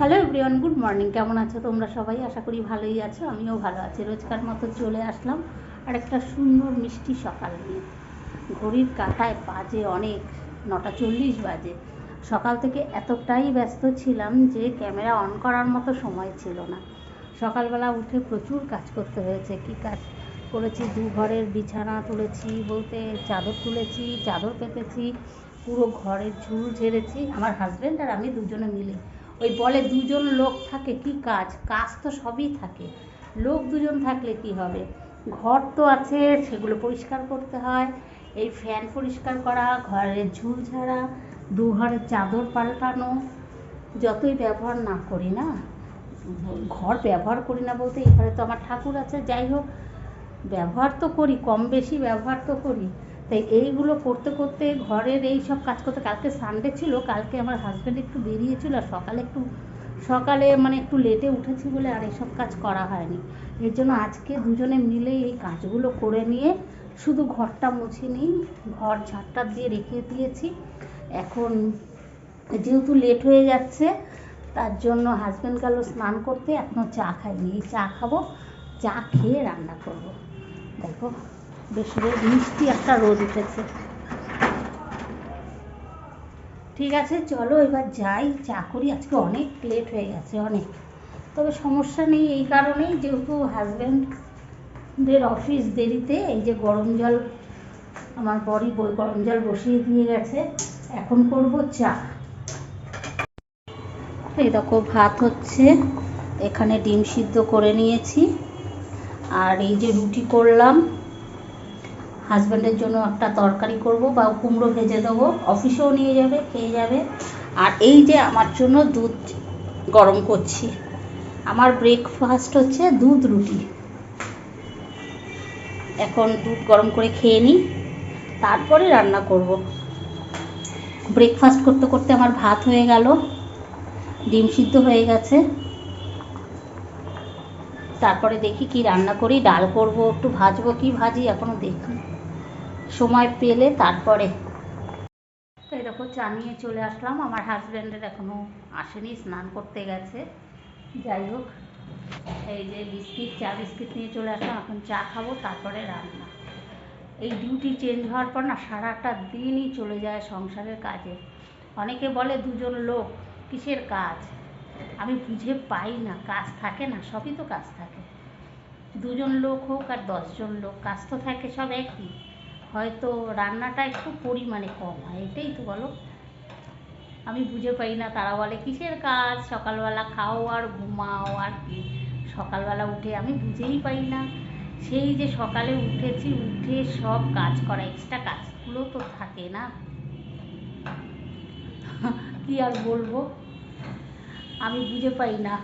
Hello everyone good morning কেমন আছো তোমরা সবাই? আশা করি ভালোই আছো, আমিও ভালো আছি। রোজকার মতো চলে আসলাম আর একটা সুন্দর মিষ্টি সকাল নিয়ে। ঘড়ির কাঁটায় বাজে অনেক, নটা চল্লিশ বাজে। সকাল থেকে এতটাই ব্যস্ত ছিলাম যে ক্যামেরা অন করার মতো সময় ছিল না। সকালবেলা উঠে প্রচুর কাজ করতে হয়েছে। কি কাজ করেছি? দু ঘরের বিছানা তুলেছি বলতে চাদর তুলেছি, চাদর পেতেছি, পুরো ঘরের ঝুল ঝেড়েছি। আমার হাজব্যান্ড আর আমি দুজনে মিলে ওই বলে দুজন লোক থাকে, কি কাজ? কাজ তো সবই থাকে। লোক দুজন থাকলে কি হবে? ঘর তো আছে, সেগুলো পরিষ্কার করতে হয়। এই ফ্যান পরিষ্কার করা, ঘরের ঝুল ঝাড়া দু ঘরের চাদর পাল্টানো, যতই ব্যবহার না করি না, ঘর ব্যবহার করি না বলতে এখানে তো আমার ঠাকুর আছে, যাই হোক, ব্যবহার তো করি, কম বেশি ব্যবহার তো করি। তাই এইগুলো করতে করতে ঘরের এই সব কাজ করতে কালকে সানডে ছিল, কালকে আমার হাজব্যান্ড একটু বেরিয়েছিল আর সকালে একটু, সকালে মানে একটু লেটে উঠেছি বলে আর এসব কাজ করা হয়নি। এর জন্য আজকে দুজনে মিলে এই কাজগুলো করে নিয়ে শুধু ঘরটা মুছে নিই, ঘর ঝাড়টা দিয়ে রেখে দিয়েছি। এখন যেহেতু লেট হয়ে যাচ্ছে, তার জন্য হাজব্যান্ড গেল স্নান করতে এখনও চা খাইনি। এই চা খাব, চা খেয়ে রান্না করব। দেখো। বেশ রোদ মিষ্টি একটা রোদ উঠেছে। ঠিক আছে, চলো এবার যাই, চা করি। আজকে অনেক লেট হয়ে গেছে, অনেক। তবে সমস্যা নেই এই কারণেই, যেহেতু হাজব্যান্ডের অফিস দেরিতে, এই যে গরম জল আমার বড়ি বই গরম জল বসিয়ে দিয়ে গেছে, এখন করব চা। এই দেখো, ভাত হচ্ছে, এখানে ডিম সিদ্ধ করে নিয়েছি। আর এই যে রুটি করলাম হাজব্যান্ডের জন্য একটা তরকারি করব বা কুমড়ো ভেজে দেবো। অফিসেও নিয়ে যাবে, খেয়ে যাবে। আর এই যে আমার জন্য দুধ গরম করছি। আমার ব্রেকফাস্ট হচ্ছে দুধ রুটি। এখন দুধ গরম করে খেয়ে নিই, তারপরে রান্না করব। ব্রেকফাস্ট করতে করতে আমার ভাত হয়ে গেল, ডিম সিদ্ধ হয়ে গেছে। তারপরে দেখি কি রান্না করি, ডাল করব, একটু ভাজবো, কি ভাজি, এখনও দেখি। সময় পেলে তারপরে। তো এরকম চা নিয়ে চলে আসলাম। আমার হাজব্যান্ডের এখনও আসেনি, স্নান করতে গেছে। যাই হোক, এই যে বিস্কিট, চা বিস্কিট নিয়ে চলে আসলাম। এখন চা খাব, তারপরে রান্না। এই ডিউটি চেঞ্জ হওয়ার পর না, সারাটা দিনই চলে যায় সংসারের কাজে। অনেকে বলে দুজন লোক, কিসের কাজ? আমি বুঝে পাই না, কাজ থাকে না, সবই তো কাজ থাকে। দুজন লোক হোক আর দশজন লোক, কাজ তো থাকে, সব একই। হয়তো রান্নাটা একটু পরিমাণে কম হয়, এটাই তো বলো। আমি বুঝে পাই না তারা বলে, কিসের কাজ? সকালবেলা খাও আর ঘুমাও আর কি? সকালবেলা উঠে আমি বুঝেই পাই না। সেই যে সকালে উঠেছি, উঠে সব কাজ করা এক্সট্রা কাজগুলো তো থাকে না। কি আর বলব? আমি বুঝে পাই না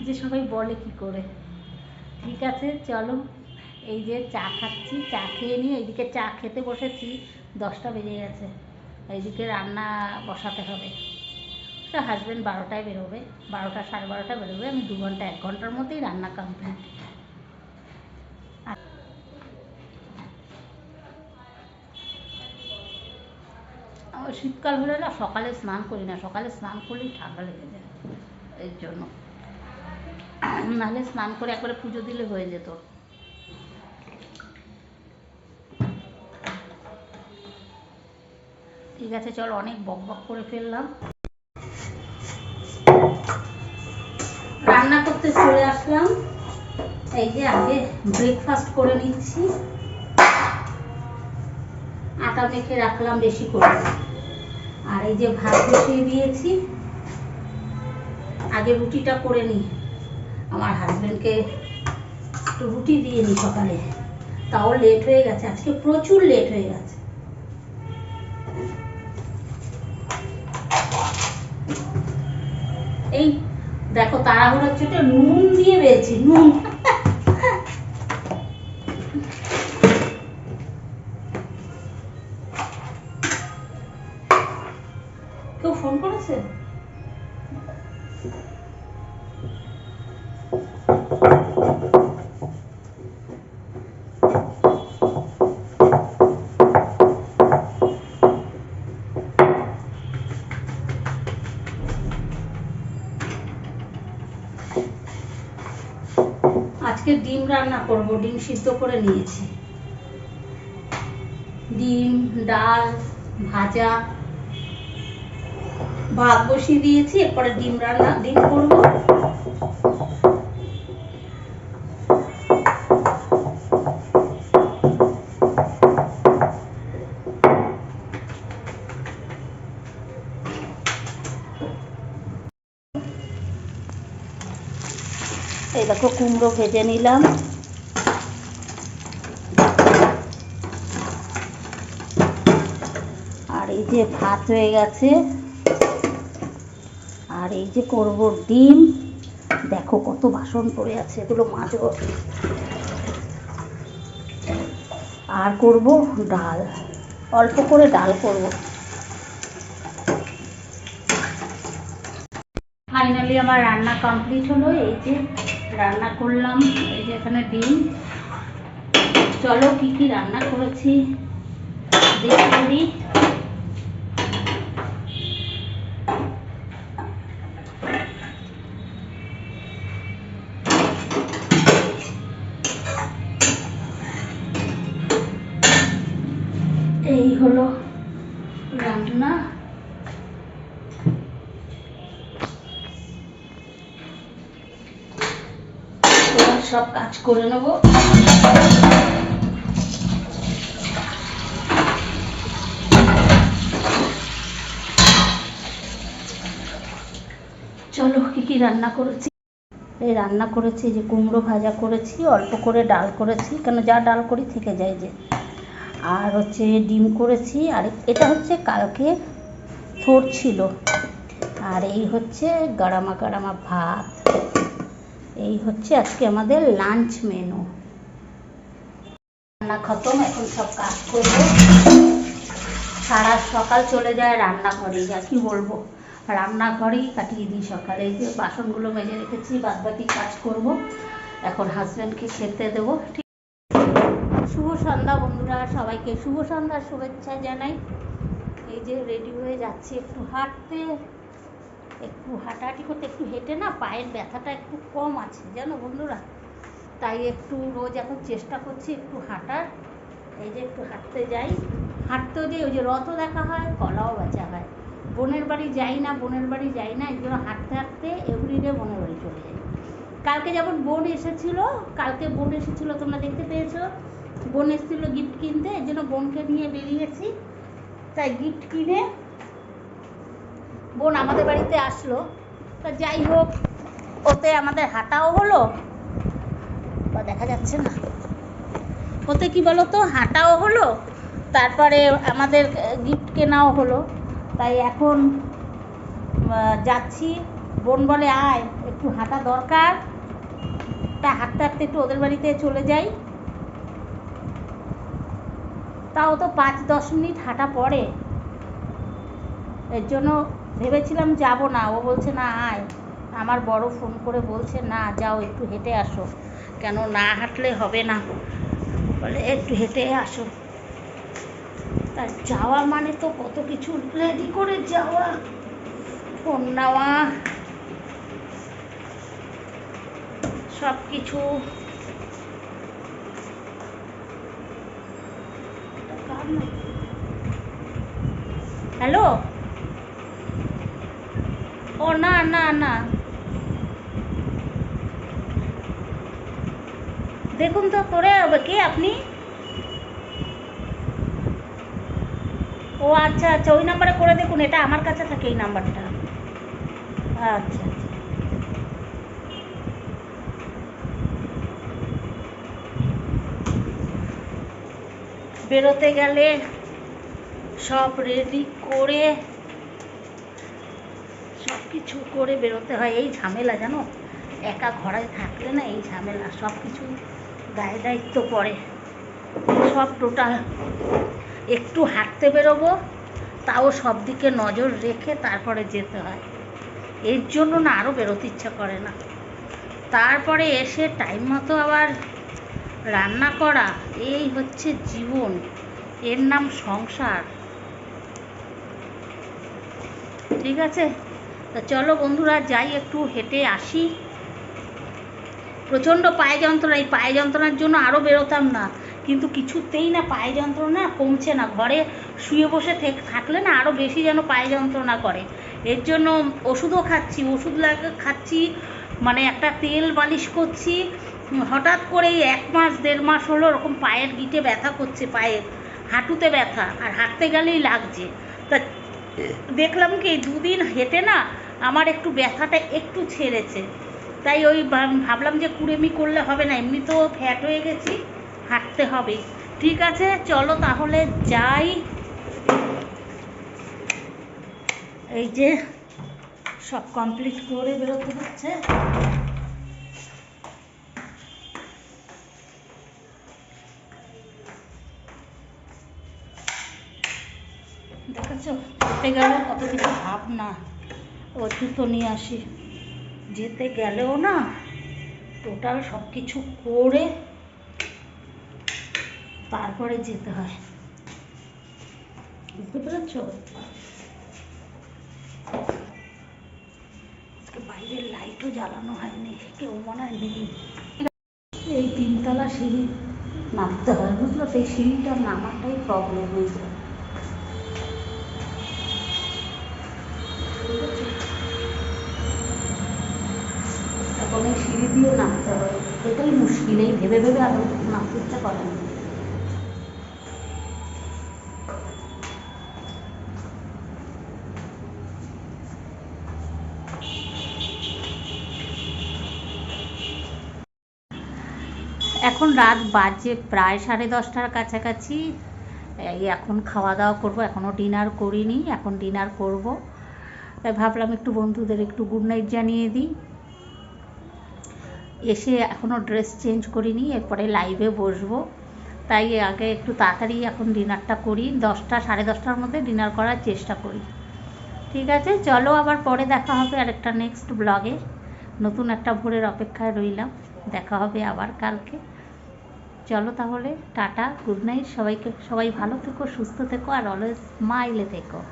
যে সবাই বলে কি করে। ঠিক আছে, চলো। এই যে চা খাচ্ছি, চা খেয়ে নিয়ে এইদিকে চা খেতে বসেছি, দশটা বেজে গেছে। এইদিকে রান্না বসাতে হবে। তো হাজব্যান্ড বারোটায় বেরোবে, বারোটা সাড়ে বারোটায় বেরোবে, আমি দু ঘণ্টা, এক ঘণ্টার মধ্যেই রান্না কমপ্লিট শীতকাল হলে না সকালে স্নান করি না, সকালে স্নান করলেই ঠান্ডা লেগে যায়, এর জন্য। নাহলে স্নান করে একবারে পুজো দিলে হয়ে যেত। ঠিক আছে, চল অনেক বক বক করে ফেললাম। রান্না করতে চলে আসলাম। এই যে আগে ব্রেকফাস্ট করে নিচ্ছি। আটা মেখে রাখলাম বেশি করে। আর এই যে ভাত বসিয়ে দিয়েছি। আগে রুটিটা করে নিই। আমার হাজব্যান্ডকে একটু রুটি দিয়ে নিই সকালে। তাও লেট হয়ে গেছে। আজকে প্রচুর লেট হয়ে গেছে। এই দেখো তাড়াহুড়োর ছোটে নুন দিয়ে বেলছি নুন। কেউ ফোন করেছে? আজকে ডিম রান্না করব, ডিম সিদ্ধ করে নিয়েছি। ডিম, ডাল, ভাজা, ভাত বসিয়ে দিয়েছি, এরপরে ডিম রান্না, ডিম করব। এই দেখো, কুমড়ো ভেজে নিলাম। আর এই যে ভাত হয়ে গেছে, আর এই যে করব ডিম। দেখো কত বাসন পড়ে আছে, এগুলো মাজবো। আর করব ডাল, অল্প করে ডাল করব। ফাইনালি আমার রান্না কমপ্লিট হলো, এই যে রান্না করলাম এই যে এখানে ডিম। চলো কি কি রান্না করেছি? দেখে সব কাজ করে নেব। চলো, কি কি রান্না করেছি? এই রান্না করেছি যে কুমড়ো ভাজা করেছি, অল্প করে ডাল করেছি, কেন যা ডাল করি থেকে যায় যে। আর হচ্ছে ডিম করেছি, আর এটা হচ্ছে কালকে থোর ছিল। আর এই হচ্ছে গাড়ামা গাড়ামা ভাত। এই হচ্ছে আজকে আমাদের লাঞ্চ মেনু রান্না খতম, এখন সব কাজ করব। সারা সকাল চলে যায় রান্নাঘরে আর কি বলব? রান্নাঘরেই কাটিয়ে দিই সকালে। এই যে বাসনগুলো মেজে রেখেছি বাদ বাকি কাজ করব। এখন হাজব্যান্ডকে খেতে দেবো। ঠিক শুভ সন্ধ্যা বন্ধুরা, সবাইকে শুভ সন্ধ্যার শুভেচ্ছা জানাই। এই যে রেডি হয়ে যাচ্ছি একটু হাঁটতে। একটু হাঁটাহাঁটি করতে, একটু হেঁটে না পায়ের ব্যথাটা একটু কম আছে, জানো বন্ধুরা? তাই একটু রোজ এখন চেষ্টা করছি একটু হাঁটার, এই যে একটু হাঁটতে যাই। হাঁটতেও যাই, ওই যে রথও দেখা হয়, কলাও বেচা হয়। বোনের বাড়ি যাই না, বোনের বাড়ি যাই না এই জন্য হাঁটতে হাঁটতে এভরিডে বোনের বাড়ি চলে যাই। কালকে যেমন বোন এসেছিল, কালকে বোন এসেছিল, তোমরা দেখতে পেয়েছ? বোন এসেছিল গিফট কিনতে এই জন্য বোনকে নিয়ে বেরিয়েছি। তাই গিফট কিনে বোন আমাদের বাড়িতে আসলো। তা যাই হোক, ওতে আমাদের হাঁটাও হলো। বা দেখা যাচ্ছে না। ওতে কি বলো তো হাঁটাও হলো, তারপরে আমাদের গিফট কেনাও হলো। তাই এখন যাচ্ছি। বোন বলে, আয়, একটু হাঁটা দরকার। তা হাঁটতে হাঁটতে একটু ওদের বাড়িতে চলে যাই। তাও তো পাঁচ দশ মিনিট হাঁটা পড়ে। এর জন্য ভেবেছিলাম যাব না। ও বলছে, না, আয়। আমার বড় ফোন করে বলছে, না, যাও, একটু হেঁটে আসো। কেন না হাঁটলে হবে না। বলে, একটু হেঁটে আসো। তা যাওয়া মানে তো কত কিছু। রেডি করে যাওয়া। ফোন নেওয়া। সব কিছু হ্যালো ও, না না না। দেখুন তো করে হবে কি আপনি? ও আচ্ছা আচ্ছা ওই নাম্বারে করে দেখুন, এটা আমার কাছে থাকে এই নাম্বারটা আচ্ছা আচ্ছা। বেরোতে গেলে সব রেডি করে সব কিছু করে বেরোতে হয়। এই ঝামেলা জানো? একা ঘরে থাকলে না এই ঝামেলা সব কিছু গায়ে দায়িত্ব পড়ে। সব টোটাল একটু হাঁটতে বেরোবো, তাও সব দিকে নজর রেখে তারপরে যেতে হয়। এর জন্য না আরও বেরোতে ইচ্ছা করে না। তারপরে এসে টাইম মতো আবার রান্না করা, এই হচ্ছে জীবন। এর নাম সংসার। ঠিক আছে? তা চলো বন্ধুরা যাই একটু হেঁটে আসি। প্রচণ্ড পায়ে যন্ত্রণা এই পায়ে যন্ত্রণার জন্য আরও বেরোতাম না। কিন্তু কিছুতেই না পায়ে যন্ত্রণা কমছে না। ঘরে শুয়ে বসে থেক- থাকলে না আরও বেশি যেন পায়ে যন্ত্রণা করে। এর জন্য ওষুধও খাচ্ছি ওষুধ লাগা খাচ্ছি মানে একটা তেল মালিশ করছি। হঠাৎ করেই এক মাস দেড় মাস হলো ওরকম পায়ের গিটে ব্যথা করছে পায়ে হাঁটুতে ব্যথা। আর হাঁটতে গেলেই লাগছে। তা দেখলাম কি দুদিন হেঁটে না আমার একটু ব্যথাটা একটু ছেড়েছে। তাই ওই ভাবলাম যে কুড়েমি করলে হবে না এমনি তো ফ্যাট হয়ে গেছি, হাঁটতে হবে। ঠিক আছে, চলো তাহলে যাই। এই যে সব কমপ্লিট করে বেরোতে হচ্ছে। দেখাচ্ছ যেতে গেলে কত কিছু ভাবনা। ও জুতো নিয়ে আসি। যেতে গেলেও না টোটাল সব কিছু করে তারপরে যেতে হয়। বুঝতে পেরেছ? বাইরের লাইটও জ্বালানো হয়নি, কেউ মনে হয় নেই। এই তিনতলা সিঁড়ি নামতে হয়, বুঝলো? তো এই সিঁড়িটা নামাটাই প্রবলেম হয়ে দিয়ে নামতে হবে এটাই মুশকিল, এই ভেবে ভেবে আরও নামতে ইচ্ছা করে না। এখন রাত বাজে প্রায় সাড়ে দশটার কাছাকাছি। এই এখন খাওয়া দাওয়া করব এখনও ডিনার করিনি, এখন ডিনার করব। তাই ভাবলাম একটু বন্ধুদের একটু গুড নাইট জানিয়ে দিই। এসে এখনও ড্রেস চেঞ্জ করিনি, এরপরে লাইভে বসবো। তাই আগে একটু তাড়াতাড়ি এখন ডিনারটা করি, দশটা, সাড়ে দশটার মধ্যে ডিনার করার চেষ্টা করি। ঠিক আছে, চলো আবার পরে দেখা হবে আরেকটা নেক্সট ব্লগে নতুন একটা ভোরের অপেক্ষায় রইলাম, দেখা হবে আবার কালকে। চলো তাহলে, টাটা গুড নাইট সবাইকে, সবাই ভালো থেকো, সুস্থ থেকো, আর অলওয়েজ স্মাইলে থেকো।